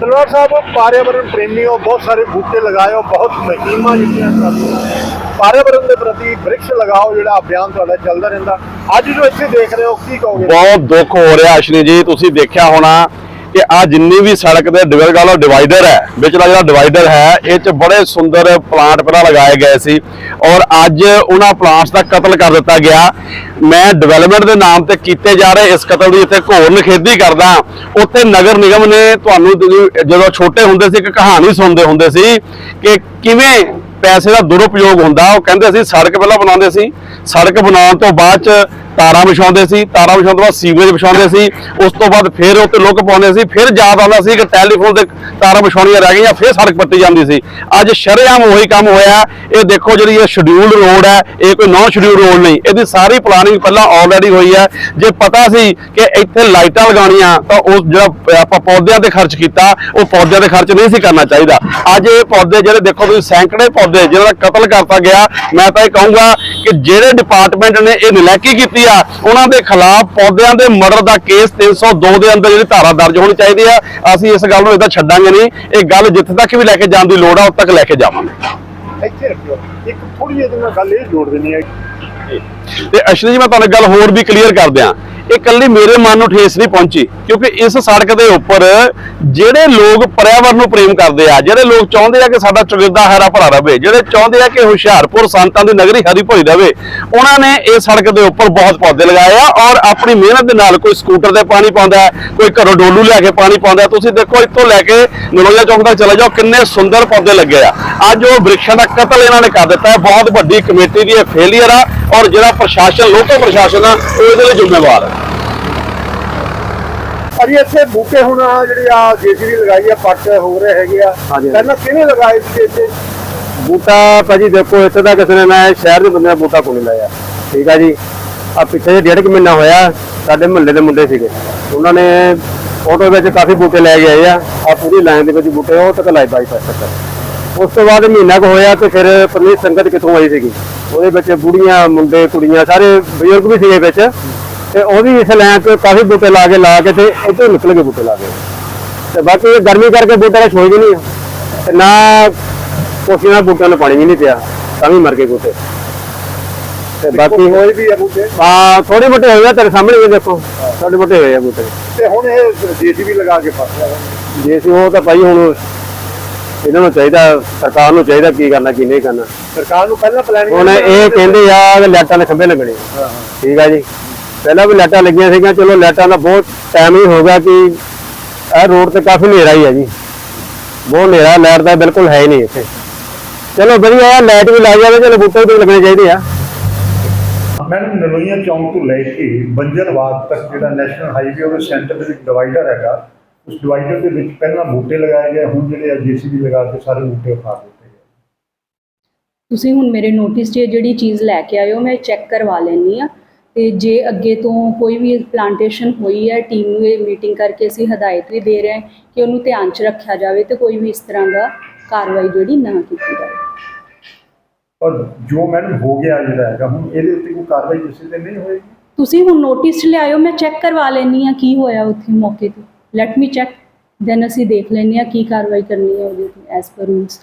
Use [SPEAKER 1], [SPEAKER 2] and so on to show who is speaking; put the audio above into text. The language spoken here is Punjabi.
[SPEAKER 1] ਤਲਵਾਰ ਸਾਹਿਬ ਪਾਰਿਆਵਰਣ ਪ੍ਰੇਮੀਓ ਬਹੁਤ ਸਾਰੇ ਬੂਟੇ ਲਗਾਇਓ ਬਹੁਤ ਮਹੀਮਾ ਜਿਹੜੀਆਂ ਸਾਡੀਆਂ ਪਾਰਿਆਵਰਣ ਦੇ। ਪ੍ਰਤੀ ਬ੍ਰਿਕਸ਼ ਲਗਾਓ, ਜਿਹੜਾ ਅਭਿਆਨ ਤੁਹਾਡਾ ਚੱਲਦਾ ਰਹਿੰਦਾ। ਅੱਜ ਜੋ ਇੱਥੇ ਦੇਖ ਰਹੇ ਹੋ, ਕੀ ਕਹੋਗੇ?
[SPEAKER 2] ਬਹੁਤ ਦੁੱਖ ਹੋ ਰਿਹਾ, ਅਸ਼ਨੀ ਜੀ, ਤੁਸੀਂ ਦੇਖਿਆ ਹੋਣਾ ਕਿ ਆ ਜਿੰਨੀ ਵੀ ਸੜਕ ਦੇ ਡਿਵਰ ਗਾਲੋ ਡਿਵਾਈਡਰ ਹੈ ਵਿਚਲਾ ਜਿਹੜਾ ਡਿਵਾਈਡਰ ਹੈ, ਇਹ ਚ ਬੜੇ ਸੁੰਦਰ ਪਲਾਂਟ ਪਹਿਲਾਂ ਲਗਾਏ ਗਏ ਸੀ। ਔਰ ਅੱਜ ਉਹਨਾਂ ਪਲਾਂਟਸ ਦਾ ਕਤਲ ਕਰ ਦਿੱਤਾ ਗਿਆ। ਮੈਂ ਡਿਵੈਲਪਮੈਂਟ ਦੇ ਨਾਮ ਤੇ ਕੀਤੇ ਜਾ ਰਹੇ ਇਸ ਕਤਲ ਦੀ ਇੱਥੇ ਘੋਰ ਨਿਖੇਧੀ ਕਰਦਾ। ਉੱਥੇ ਨਗਰ ਨਿਗਮ ਨੇ ਤੁਹਾਨੂੰ ਤੁਸੀਂ ਜਦੋਂ ਛੋਟੇ ਹੁੰਦੇ ਸੀ, ਇੱਕ ਕਹਾਣੀ ਸੁਣਦੇ ਹੁੰਦੇ ਸੀ ਕਿ ਕਿਵੇਂ ਪੈਸੇ ਦਾ ਦੁਰਉਪਯੋਗ ਹੁੰਦਾ। ਉਹ ਕਹਿੰਦੇ ਸੀ, ਸੜਕ ਪਹਿਲਾਂ ਬਣਾਉਂਦੇ ਸੀ। ਸੜਕ ਬਣਾਉਣ ਤੋਂ ਬਾਅਦ ਚ ਤਾਰਾਂ ਵਿਛਾਉਂਦੇ ਸੀ, ਤਾਰਾਂ ਵਿਛਾਉਣ ਤੋਂ ਬਾਅਦ ਸੀਵਰੇਜ ਵਿਛਾਉਂਦੇ ਸੀ, ਉਸ ਤੋਂ ਬਾਅਦ ਫਿਰ ਉੱਤੇ ਲੁੱਕ ਪਾਉਂਦੇ ਸੀ, ਫਿਰ ਯਾਦ ਆਉਂਦਾ ਸੀ ਕਿ ਟੈਲੀਫੋਨ 'ਤੇ ਤਾਰਾਂ ਵਿਛਾਉਣੀਆਂ ਰਹਿ ਗਈਆਂ, ਫਿਰ ਸੜਕ ਪੱਟੀ ਜਾਂਦੀ ਸੀ। ਅੱਜ ਸ਼ਰੇਆਮ ਉਹੀ ਕੰਮ ਹੋਇਆ, ਇਹ ਦੇਖੋ ਜਿਹੜੀ ਇਹ ਸ਼ਡਿਊਲਡ ਰੋਡ ਹੈ, ਇਹ ਕੋਈ ਨੌਨ ਸ਼ਡਿਊਲ ਰੋਡ ਨਹੀਂ, ਇਹਦੀ ਸਾਰੀ ਪਲਾਨਿੰਗ ਪਹਿਲਾਂ ਆਲਰੇਡੀ ਹੋਈ ਹੈ। ਜੇ ਪਤਾ ਸੀ ਕਿ ਇੱਥੇ ਲਾਈਟਾਂ ਲਗਾਉਣੀਆਂ, ਤਾਂ ਉਸ ਜਿਹੜਾ ਆਪਾਂ ਪੌਦਿਆਂ ਤੇ ਖਰਚ ਕੀਤਾ, ਉਹ ਪੌਦਿਆਂ ਤੇ ਖਰਚ ਨਹੀਂ ਸੀ ਕਰਨਾ ਚਾਹੀਦਾ। ਅੱਜ ਇਹ ਪੌਦੇ ਜਿਹੜੇ ਦੇਖੋ ਤੁਸੀਂ ਸੈਂਕੜੇ ਪੌਦੇ, ਜਿਹਨਾਂ ਦਾ ਕਤਲ ਕਰਤਾ ਗਿਆ, ਮੈਂ ਤਾਂ ਇਹ ਕਹੂੰਗਾ ਕਿ ਜਿਹੜੇ ਡਿਪਾਰਟਮੈਂਟ ਨੇ ਇਹ ਨਿਲਾਕੀ ਕੀਤੀ ਆ। ਉਹਨਾਂ ਦੇ ਖਿਲਾਫ ਪੌਦਿਆਂ ਦੇ ਮਰਡਰ ਦਾ ਕੇਸ 302 ਦੇ ਅੰਦਰ ਜਿਹੜੀ ਧਾਰਾ ਦਰਜ ਹੋਣੀ ਚਾਹੀਦੀ ਆ। ਅਸੀਂ ਇਸ ਗੱਲ ਨੂੰ ਇਦਾਂ ਛੱਡਾਂਗੇ ਨਹੀਂ। ਇਹ ਗੱਲ ਜਿੱਥੇ ਤੱਕ ਵੀ ਲੈ ਕੇ ਜਾਣ ਦੀ ਲੋੜ ਆ ਉੱਥੇ ਤੱਕ ਲੈ ਕੇ ਜਾਵਾਂਗੇ।
[SPEAKER 1] ਇੱਥੇ ਰੱਖਿਓ। ਇੱਕ ਥੋੜੀ ਜਿਹੀ ਗੱਲ ਇਹ ਜੋੜ ਦੇਣੀ ਹੈ
[SPEAKER 2] ਤੇ ਅਸ਼ਨੀ ਜੀ ਮੈਂ ਤੁਹਾਨੂੰ ਗੱਲ ਹੋਰ ਵੀ ਕਲੀਅਰ ਕਰ ਦਿਆਂ। ਇਹ ਕੱਲੀ ਮੇਰੇ ਮਨ ਨੂੰ ਠੇਸ ਨਹੀਂ ਪਹੁੰਚੀ, ਕਿਉਂਕਿ ਇਸ ਸੜਕ ਦੇ ਉੱਪਰ ਜਿਹੜੇ ਲੋਕ ਪਰਿਆਵਰਨ ਨੂੰ ਪ੍ਰੇਮ ਕਰਦੇ ਆ, ਜਿਹੜੇ ਲੋਕ ਚਾਹੁੰਦੇ ਆ ਕਿ ਸਾਡਾ ਚੌਗਿਰਦਾ ਹਰਾ ਭਰਾ ਰਵੇ, ਜਿਹੜੇ ਚਾਹੁੰਦੇ ਆ ਕਿ ਹੁਸ਼ਿਆਰਪੁਰ ਸੰਤਾਂ ਦੀ ਨਗਰੀ ਹਰੀ ਭਰੀ ਰਵੇ, ਉਹਨਾਂ ਨੇ ਇਹ ਸੜਕ ਦੇ ਉੱਪਰ ਬਹੁਤ ਪੌਦੇ ਲਗਾਏ ਆ ਔਰ ਆਪਣੀ ਮਿਹਨਤ ਦੇ ਨਾਲ ਕੋਈ ਸਕੂਟਰ ਤੇ ਪਾਣੀ ਪਾਉਂਦਾ ਕੋਈ ਘਰੋਂ ਡੋਲੂ ਲੈ ਕੇ ਪਾਣੀ ਪਾਉਂਦਾ ਤੁਸੀਂ ਦੇਖੋ, ਇੱਥੋਂ ਲੈ ਕੇ ਨਲੋਜਾ ਚੌਂਕ ਤੱਕ ਚਲੇ ਜਾਓ, ਕਿੰਨੇ ਸੁੰਦਰ ਪੌਦੇ ਲੱਗੇ ਆ। ਅੱਜ ਉਹ ਬ੍ਰਿਕਸ਼ਾਂ ਦਾ ਕਤਲ ਇਹਨਾਂ ਨੇ ਕਰ ਦਿੱਤਾ ਹੈ। ਬਹੁਤ ਵੱਡੀ ਕਮੇਟੀ ਦੀ ਇਹ ਫੇਲਿਅਰ ਆ ਔਰ ਜਿਹੜਾ ਪ੍ਰਸ਼ਾਸਨ ਲੋਕਲ ਪ੍ਰਸ਼ਾਸਨ ਆ ਉਹ ਇਹਦੇ ਲਈ ਜ਼ਿੰਮੇਵਾਰ ਹੈ।
[SPEAKER 1] ਅਜੀ ਇੱਥੇ ਬੂਟੇ ਹੁਣ ਜਿਹੜੇ ਆ ਜੀਸੀਬੀ ਲਗਾਈ ਆ ਪੱਟ ਹੋ ਰਹੇ ਹੈਗੇ ਆ। ਪਹਿਲਾਂ ਕਿਹਨੇ ਲਗਾਏ ਸੀ ਇੱਥੇ?
[SPEAKER 2] ਬੂਟਾ ਭਾਜੀ ਦੇਖੋ ਇੱਥੇ ਦਾ ਕਿਸੇ ਨੇ ਮੈਂ ਸ਼ਹਿਰ ਦੇ ਬੰਦੇ ਦਾ ਬੂਟਾ ਕੋਈ ਲਾਇਆ। ਠੀਕ ਆ ਜੀ? ਆ ਪਿੱਛੇ ਜੇ ਡੇਢ ਕੁ ਮਹੀਨਾ ਹੋਇਆ ਸਾਡੇ ਮੁਹੱਲੇ ਦੇ ਮੁੰਡੇ ਸੀਗੇ। ਉਹਨਾਂ ਨੇ ਆਟੋ ਵਿੱਚ ਕਾਫੀ ਬੂਟੇ ਲੈ ਆਏ ਆ। ਆ ਪੂਰੀ ਲਾਈਨ ਦੇ ਵਿੱਚ ਬੂਟੇ ਉਹ ਤੱਕ ਲਾਏ ਬਾਈਪਾਸ ਤੱਕ। ਉਸ ਤੋਂ ਬਾਅਦ ਮਹੀਨਾ ਕੁ ਹੋਇਆ ਤੇ ਫਿਰ ਪਰਮੇਸ਼ ਸੰਗਤ ਕਿੱਥੋਂ ਆਈ ਸੀਗੀ? ਉਹਦੇ ਵਿੱਚ ਬੁੜੀਆਂ ਮੁੰਡੇ ਕੁੜੀਆਂ ਸਾਰੇ ਬਜ਼ੁਰਗ ਵੀ ਸੀਗੇ ਵਿੱਚ। ਤੇ ਉਹ ਵੀ ਇਸ ਲਾਈਨ ਤੇ ਕਾਫੀ ਬੂਟੇ ਲਾ ਕੇ ਲਾ ਕੇ ਤੇ ਇੱਧਰ ਨਿਕਲ ਕੇ ਬੂਟੇ ਲਾ ਕੇ। ਤੇ ਬਾਕੀ ਇਹ ਗਰਮੀ ਕਰਕੇ ਬੂਟੇ ਦਾ ਛੋਈ ਵੀ ਨਹੀਂ ਤੇ ਨਾ ਕੋਸ਼ੀਆਂ ਨਾਲ ਬੂਟਿਆਂ ਨੂੰ ਪਾਣੀ ਵੀ ਨਹੀਂ ਪਿਆ ਤਾਂ ਵੀ ਮਰ ਗਏ ਬੂਟੇ। ਤੇ ਬਾਕੀ
[SPEAKER 1] ਹੋਏ ਵੀ ਆ ਬੂਟੇ।
[SPEAKER 2] ਆ ਥੋੜੇ ਮੋਟੇ ਹੋਏ ਆ ਤੇਰੇ ਸਾਹਮਣੇ ਵੀ ਦੇਖੋ। ਥੋੜੇ ਮੋਟੇ ਹੋਏ ਆ ਬੂਟੇ।
[SPEAKER 1] ਤੇ ਹੁਣ ਇਹ ਜੀਸੀਬੀ ਲਗਾ ਕੇ ਫਸਿਆ।
[SPEAKER 2] ਜੇ ਸੀ ਉਹ ਤਾਂ ਭਾਈ ਹੁਣ ਇਹਨਾਂ ਨੂੰ ਚਾਹੀਦਾ ਸਰਕਾਰ ਨੂੰ ਚਾਹੀਦਾ ਕੀ ਕਰਨਾ ਕੀ ਨਹੀਂ ਕਰਨਾ।
[SPEAKER 1] ਸਰਕਾਰ ਨੂੰ ਪਹਿਲਾਂ ਪਲਾਨਿੰਗ
[SPEAKER 2] ਹੁਣ ਇਹ ਕਹਿੰਦੇ ਆ ਕਿ ਲਾਈਟਾਂ ਦੇ ਖੰਭੇ ਲੱਗਣੇ। ਠੀਕ ਆ ਜੀ। ਪਹਿਲਾਂ ਵੀ ਲਾਈਟਾਂ ਲੱਗੀਆਂ ਸੀਗੀਆਂ ਚਲੋ ਲਾਈਟਾਂ ਦਾ ਬਹੁਤ ਟਾਈਮ ਹੀ ਹੋ ਗਿਆ ਕਿ ਇਹ ਰੋਡ ਤੇ ਕਾਫੀ ਹਨੇਰਾ ਹੀ ਆ ਜੀ। ਬਹੁਤ ਹਨੇਰਾ ਲਾਈਟ ਦਾ ਬਿਲਕੁਲ ਹੈ ਹੀ ਨਹੀਂ ਇੱਥੇ। ਚਲੋ ਵਧੀਆ ਆ ਲਾਈਟ ਵੀ ਲੱਗ ਜਾਵੇ ਚਲੋ ਬੂਟੇ ਵੀ ਲੱਗਣੇ ਚਾਹੀਦੇ ਆ।
[SPEAKER 1] ਮੈਡਮ ਨਲੋਈਆਂ ਚੌਂਕ ਤੋਂ ਲੈ ਕੇ ਬੰਜਰਵਾਦ ਤੱਕ ਜਿਹੜਾ ਨੈਸ਼ਨਲ ਹਾਈਵੇ ਉਹਦੇ ਸੈਂਟਰ ਦੇ ਵਿੱਚ ਡਿਵਾਈਡਰ ਹੈਗਾ ਉਸ ਡਿਵਾਈਡਰ ਦੇ ਵਿੱਚ ਪਹਿਲਾਂ ਬੂਟੇ ਲਗਾਏ ਗਏ ਹੁਣ ਜਿਹੜੇ ਆ ਜੀਸੀਬੀ ਲਗਾ ਕੇ ਸਾਰੇ ਬੂਟੇ ਉਖਾੜ ਦਿੱਤੇ ਗਏ।
[SPEAKER 3] ਤੁਸੀਂ ਹੁਣ ਮੇਰੇ ਨੋਟਿਸ 'ਚ ਇਹ ਜਿਹੜੀ ਚੀਜ਼ ਲੈ ਕੇ ਆਇਓ ਮੈਂ ਚੈੱਕ ਕਰਵਾ ਲੈਣੀ ਆ ਤੇ ਜੇ ਅੱਗੇ ਤੋਂ ਕੋਈ ਵੀ ਪਲਾਂਟੇਸ਼ਨ ਹੋਈ ਹੈ ਟੀਮ ਨੂੰ ਇਹ ਮੀਟਿੰਗ ਕਰਕੇ ਅਸੀਂ ਹਦਾਇਤ ਵੀ ਦੇ ਰਹੇ ਹਾਂ ਕਿ ਉਹਨੂੰ ਧਿਆਨ 'ਚ ਰੱਖਿਆ ਜਾਵੇ ਤੇ ਕੋਈ ਵੀ ਇਸ ਤਰ੍ਹਾਂ ਦਾ ਕਾਰਵਾਈ ਜਿਹੜੀ ਨਾ ਕੀਤੀ ਜਾਵੇ।
[SPEAKER 1] ਔਰ ਜੋ ਮੈਡਮ ਹੋ ਗਿਆ ਜਿਹੜਾ ਹੈਗਾ ਹੁਣ ਇਹਦੇ ਉੱਤੇ ਕੋਈ ਕਾਰਵਾਈ ਕਿਸੇ ਤੇ ਨਹੀਂ ਹੋਏਗੀ?
[SPEAKER 3] ਤੁਸੀਂ ਹੁਣ ਨੋਟਿਸ ਲਿਆਇਓ ਮੈਂ ਚੈੱਕ ਕਰਵਾ ਲੈਣੀ ਆ ਕੀ ਹੋਇਆ ਉੱਥੇ ਮੌਕੇ ਤੇ। ਲੈਟ ਮੀ ਚੈੱਕ ਦੈਨ ਅਸੀਂ ਦੇਖ ਲੈਂਦੇ ਆ ਕੀ ਕਾਰਵਾਈ ਕਰਨੀ ਹੈ ਉਹਦੇ ਤੇ ਐਸ ਪਰ ਰੂਲਸ